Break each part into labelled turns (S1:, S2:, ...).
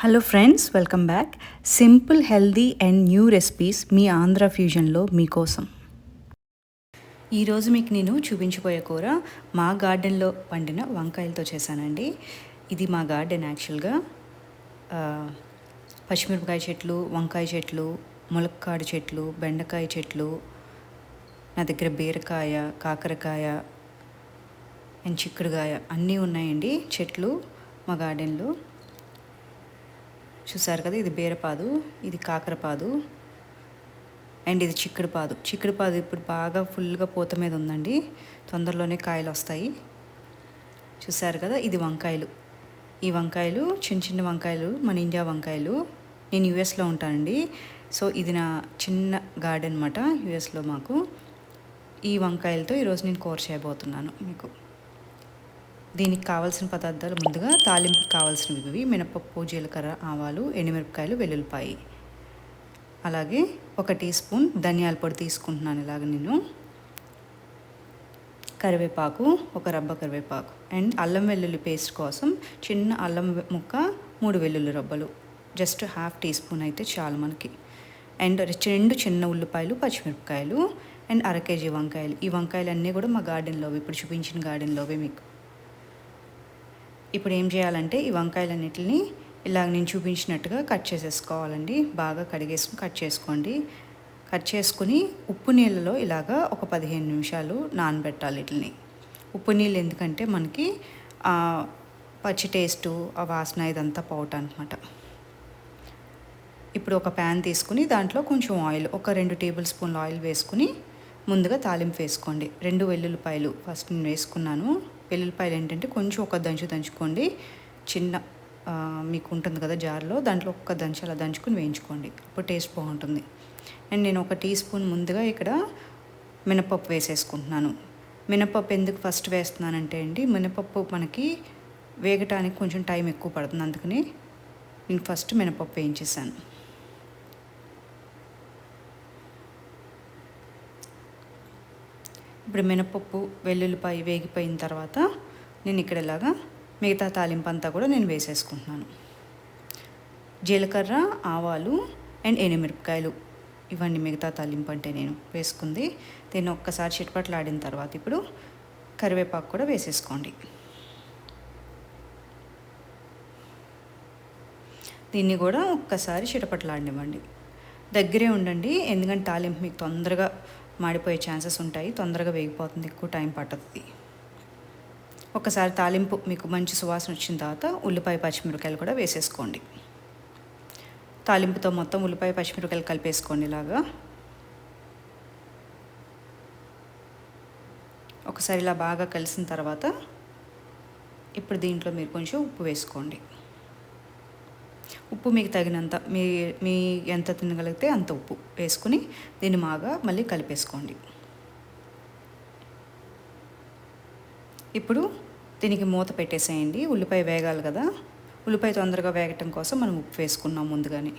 S1: Hello friends welcome back simple healthy and new recipes మీ ఆంధ్ర ఫ్యూజన్లో మీకోసం. ఈరోజు మీకు నేను చూపించబోయే కూర మా గార్డెన్లో పండిన వంకాయలతో చేశానండి. ఇది మా గార్డెన్ యాక్చువల్గా. పచ్చిమిరపకాయ చెట్లు వంకాయ చెట్లు ములక్కాడు చెట్లు బెండకాయ చెట్లు నా దగ్గర బీరకాయ కాకరకాయ అండ్ చిక్కుడుకాయ అన్నీ ఉన్నాయండి చెట్లు మా గార్డెన్లో. చూసారు కదా ఇది బీరపాదు ఇది కాకరపాదు అండ్ ఇది చిక్కుడుపాదు. చిక్కుడుపాదు ఇప్పుడు బాగా ఫుల్గా పూత మీద ఉందండి. తొందరలోనే కాయలు వస్తాయి. చూసారు కదా ఇది వంకాయలు. ఈ వంకాయలు చిన్న చిన్న వంకాయలు మన ఇండియా వంకాయలు. నేను యూఎస్లో ఉంటానండి. సో ఇది నా చిన్న గార్డెన్ అనమాట యూఎస్లో మాకు. ఈ వంకాయలతో ఈరోజు నేను కూర చేయబోతున్నాను మీకు. దీనికి కావాల్సిన పదార్థాలు ముందుగా తాలింపుకి కావాల్సినవి ఇవి మినపప్పు జీలకర్ర ఆవాలు ఎండుమిరపకాయలు వెల్లుల్లిపాయి. అలాగే ఒక టీ స్పూన్ ధనియాల పొడి తీసుకుంటున్నాను ఇలాగ నేను. కరివేపాకు ఒక రబ్బ కరివేపాకు. అండ్ అల్లం వెల్లుల్లి పేస్ట్ కోసం చిన్న అల్లం ముక్క మూడు వెల్లుల్లి రబ్బలు. జస్ట్ హాఫ్ టీ స్పూన్ అయితే చాలు మనకి. అండ్ రెండు చిన్న ఉల్లిపాయలు పచ్చిమిరపకాయలు అండ్ అర కేజీ వంకాయలు. ఈ వంకాయలు అన్నీ కూడా మా గార్డెన్లోవి ఇప్పుడు చూపించిన గార్డెన్లోవే మీకు. ఇప్పుడు ఏం చేయాలంటే ఈ వంకాయలన్నిటిని ఇలా నేను చూపించినట్టుగా కట్ చేసేసుకోవాలండి. బాగా కడిగేసుకుని కట్ చేసుకోండి. కట్ చేసుకుని ఉప్పు నీళ్ళలో ఇలాగా ఒక పదిహేను నిమిషాలు నానబెట్టాలి వీటిని. ఉప్పు నీళ్ళు ఎందుకంటే మనకి పచ్చి టేస్టు ఆ వాసన ఇదంతా పోవటం అనమాట ఇప్పుడు ఒక ప్యాన్ తీసుకుని దాంట్లో కొంచెం ఆయిల్ ఒక రెండు టేబుల్ స్పూన్ల ఆయిల్ వేసుకుని ముందుగా తాలింపు వేసుకోండి. రెండు వెల్లుల్లిపాయలు ఫస్ట్ నేను వేసుకున్నాను. వెల్లుల్లిపాయలు ఏంటంటే కొంచెం ఒక దంచు దంచుకోండి. చిన్న మీకు ఉంటుంది కదా జార్లో దాంట్లో ఒక్క దంచు అలా దంచుకొని వేయించుకోండి. అప్పుడు టేస్ట్ బాగుంటుంది. అండ్ నేను ఒక టీ స్పూన్ ముందుగా ఇక్కడ మినపప్పు వేసేసుకుంటున్నాను. మినపప్పు ఎందుకు ఫస్ట్ వేస్తున్నానంటే అండి మినపప్పు మనకి వేగటానికి కొంచెం టైం ఎక్కువ పడుతుంది. అందుకని నేను ఫస్ట్ మినపప్పు వేయించేసాను. ఇప్పుడు మినపప్పు వెల్లుల్లిపాయ వేగిపోయిన తర్వాత నేను ఇక్కడ ఇలాగా మిగతా తాలింపు అంతా కూడా నేను వేసేసుకుంటున్నాను. జీలకర్ర ఆవాలు అండ్ ఎండుమిరపకాయలు ఇవన్నీ మిగతా తాలింపు అంటే నేను వేసుకుంది. దీన్ని ఒక్కసారి చిట్పట్లాడిన తర్వాత ఇప్పుడు కరివేపాకు కూడా వేసేసుకోండి. దీన్ని కూడా ఒక్కసారి చిటపట్లాడినివ్వండి. దగ్గరే ఉండండి ఎందుకంటే తాలింపు మీకు తొందరగా మాడిపోయే ఛాన్సెస్ ఉంటాయి. తొందరగా వేగిపోతుంది ఎక్కువ టైం పట్టదు ఒకసారి తాలింపు మీకు మంచి సువాసన వచ్చిన తర్వాత ఉల్లిపాయ పచ్చిమిరపకాయలు కూడా వేసేసుకోండి. తాలింపుతో మొత్తం ఉల్లిపాయ పచ్చిమిరపకాయలు కలిపేసుకోండి ఇలాగా. ఒకసారి ఇలా బాగా కలిసిన తర్వాత ఇప్పుడు దీంట్లో మీరు కొంచెం ఉప్పు వేసుకోండి. ఉప్పు మీకు తగినంత మీ మీ ఎంత తినగలిగితే అంత ఉప్పు వేసుకుని దీన్ని బాగా మళ్ళీ కలిపేసుకోండి. ఇప్పుడు దీనికి మూత పెట్టేసేయండి. ఉల్లిపాయ వేగాలి కదా. ఉల్లిపాయ తొందరగా వేగటం కోసం మనం ఉప్పు వేసుకున్నాం ముందుగానే.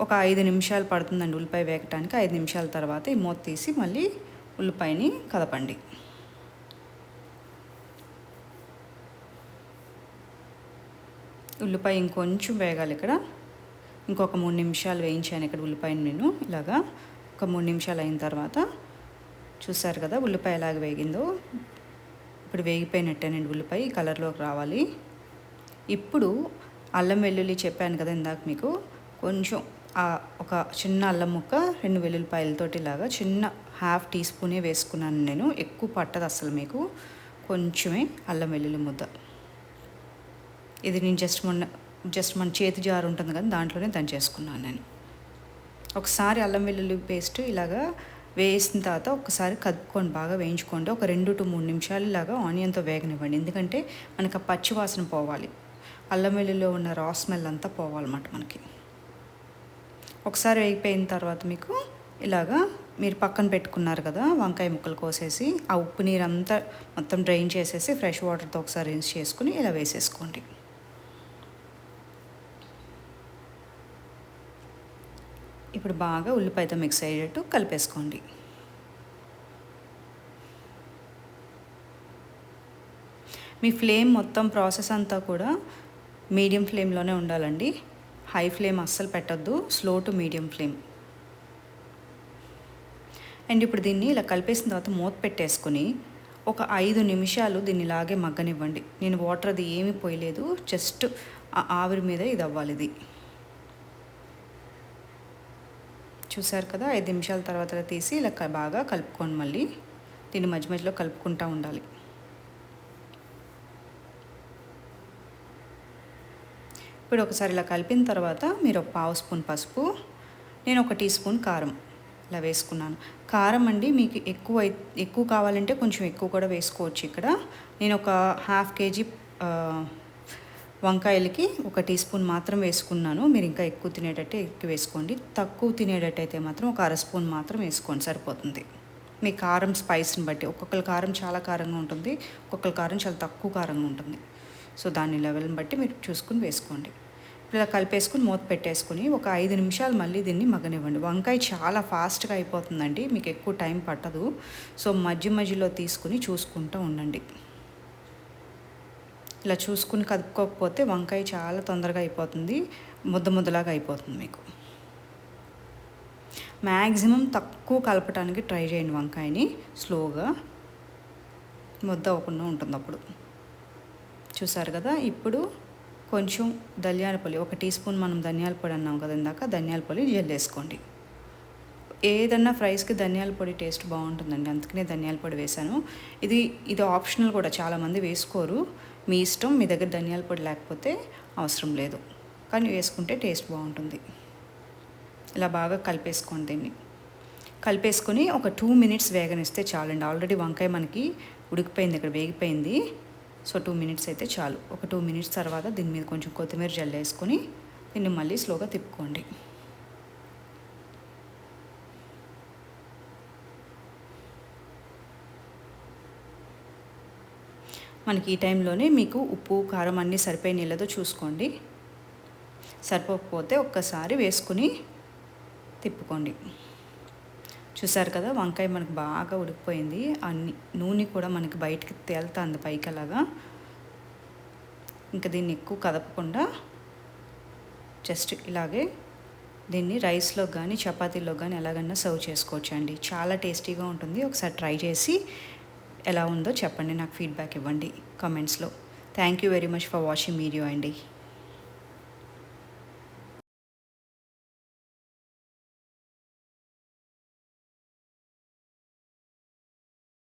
S1: ఒక ఐదు నిమిషాలు పడుతుందండి ఉల్లిపాయ వేగటానికి. ఐదు నిమిషాల తర్వాత ఈ మూత తీసి మళ్ళీ ఉల్లిపాయని కదపండి ఉల్లిపాయ ఇంకొంచెం వేగాలి ఇక్కడ. ఇంకొక మూడు నిమిషాలు వేయించాను ఇక్కడ ఉల్లిపాయని నేను ఇలాగా. ఒక మూడు నిమిషాలు అయిన తర్వాత చూసారు కదా ఉల్లిపాయ ఎలాగ వేగిందో. ఇప్పుడు వేగిపోయినట్టేనండి ఉల్లిపాయ ఈ కలర్లోకి రావాలి. ఇప్పుడు అల్లం వెల్లుల్లి చెప్పాను కదా ఇందాక మీకు. కొంచెం ఒక చిన్న అల్లం ముక్క రెండు వెల్లుల్లిపాయలతోటి ఇలాగా చిన్న హాఫ్ టీ స్పూనే వేసుకున్నాను నేను. ఎక్కువ పట్టదు అసలు మీకు. కొంచెమే అల్లం వెల్లుల్లి ముద్ద. ఇది నేను జస్ట్ మొన్న జస్ట్ మన చేతి జారు ఉంటుంది కదా దాంట్లోనే దంచేసుకున్నాను నేను. ఒకసారి అల్లం వెల్లుల్లి పేస్ట్ ఇలాగా వేసిన తర్వాత ఒకసారి కదుపుకొని బాగా వేయించుకోండి. ఒక రెండు టు మూడు నిమిషాలు ఇలాగా ఆనియన్తో వేగనివ్వండి. ఎందుకంటే మనకు ఆ పచ్చి వాసన పోవాలి. అల్లం వెల్లుల్లిలో ఉన్న రా స్మెల్ అంతా పోవాలన్నమాట మనకి. ఒకసారి వేగిపోయిన తర్వాత మీకు ఇలాగా మీరు పక్కన పెట్టుకున్నారు కదా వంకాయ ముక్కలు కోసేసి ఆ ఉప్పు నీరు అంతా మొత్తం డ్రైన్ చేసేసి ఫ్రెష్ వాటర్తో ఒకసారి రిన్స్ చేసుకుని ఇలా వేసేసుకోండి. ఇప్పుడు బాగా ఉల్లిపాయతో మిక్స్ అయ్యేటట్టు కలిపేసుకోండి. మీ ఫ్లేమ్ మొత్తం ప్రాసెస్ అంతా కూడా మీడియం ఫ్లేమ్లోనే ఉండాలండి. హై ఫ్లేమ్ అస్సలు పెట్టద్దు. Slow to medium flame. And ఇప్పుడు దీన్ని ఇలా కలిపేసిన తర్వాత మూత పెట్టేసుకుని ఒక ఐదు నిమిషాలు దీన్ని ఇలాగే మగ్గనివ్వండి. నేను వాటర్ అది ఏమీ పోయలేదు. జస్ట్ ఆవిరి మీద ఇది అవ్వాలి ఇది. చూసారు కదా ఐదు నిమిషాల తర్వాత తీసి ఇలా బాగా కలుపుకోండి మళ్ళీ దీన్ని మధ్య మధ్యలో కలుపుకుంటూ ఉండాలి. ఇప్పుడు ఒకసారి ఇలా కలిపిన తర్వాత మీరు ఒక పావు స్పూన్ పసుపు నేను ఒక టీ స్పూన్ కారం ఇలా వేసుకున్నాను. కారం అండి మీకు ఎక్కువ ఎక్కువ కావాలంటే కొంచెం ఎక్కువ కూడా వేసుకోవచ్చు ఇక్కడ. నేను ఒక హాఫ్ కేజీ వంకాయలకి ఒక టీ స్పూన్ మాత్రం వేసుకున్నాను. మీరు ఇంకా ఎక్కువ తినేటట్టే ఎక్కువ వేసుకోండి. తక్కువ తినేటట్టయితే మాత్రం ఒక అర స్పూన్ మాత్రం వేసుకోండి. సరిపోతుంది. మీ కారం స్పైస్ని బట్టి ఒక్కొక్కరి కారం చాలా కారంగా ఉంటుంది. ఒక్కొక్కరి కారం చాలా తక్కువ కారంగా ఉంటుంది. సో దాని లెవెల్ని బట్టి మీరు చూసుకుని వేసుకోండి. ఇలా కలిపేసుకుని మూత పెట్టేసుకుని ఒక ఐదు నిమిషాలు మళ్ళీ దీన్ని మగనివ్వండి వంకాయ చాలా ఫాస్ట్గా అయిపోతుందండి. మీకు ఎక్కువ టైం పట్టదు. సో మధ్య మధ్యలో తీసుకుని చూసుకుంటూ ఉండండి. ఇలా చూసుకుని కదుపుకోకపోతే వంకాయ చాలా తొందరగా అయిపోతుంది. ముద్ద ముద్దలాగా అయిపోతుంది మీకు. మ్యాక్సిమం తక్కువ కలపడానికి ట్రై చేయండి వంకాయని. స్లోగా ముద్ద అవ్వకుండా ఉంటుంది అప్పుడు. చూసారు కదా? ఇప్పుడు కొంచెం ధనియాల పొడి ఒక టీ స్పూన్ మనం ధనియాల పొడి అన్నాం కదా ఇందాక ధనియాల పొడి జల్లేసుకోండి ఏదన్నా ఫ్రైస్కి ధనియాల పొడి టేస్ట్ బాగుంటుందండి. అందుకనే ధనియాల పొడి వేశాను. ఇది ఇది ఆప్షనల్ కూడా చాలామంది వేసుకోరు. మీ ఇష్టం మీ దగ్గర ధనియాల పొడి లేకపోతే అవసరం లేదు. కానీ వేసుకుంటే టేస్ట్ బాగుంటుంది. ఇలా బాగా కలిపేసుకోండి దీన్ని. కలిపేసుకొని ఒక టూ మినిట్స్ వేగనిస్తే చాలండి ఆల్రెడీ వంకాయ మనకి ఉడికిపోయింది ఇక్కడ వేగిపోయింది. సో టూ మినిట్స్ అయితే చాలు. ఒక టూ మినిట్స్ తర్వాత దీని మీద కొంచెం కొత్తిమీర జల్లేసుకొని దీన్ని మళ్ళీ స్లోగా తిప్పుకోండి. మనకి ఈ టైంలోనే మీకు ఉప్పు కారం అన్నీ సరిపోయి నీళ్ళతో చూసుకోండి. సరిపోకపోతే ఒక్కసారి వేసుకుని తిప్పుకోండి. చూసారు కదా వంకాయ మనకు బాగా ఉడికిపోయింది. అన్ని నూనె కూడా మనకి బయటకి తేలుతుంది పైకి అలాగా ఇంకా దీన్ని ఎక్కువ కదపకుండా జస్ట్ ఇలాగే దీన్ని రైస్లో కానీ చపాతీలో కానీ ఎలాగన్నా సర్వ్ చేసుకోవచ్చు అండి చాలా టేస్టీగా ఉంటుంది. ఒకసారి ట్రై చేసి ఎలా ఉందో చెప్పండి. నాకు ఫీడ్బ్యాక్ ఇవ్వండి కామెంట్స్లో thank you very much for watching video అండి.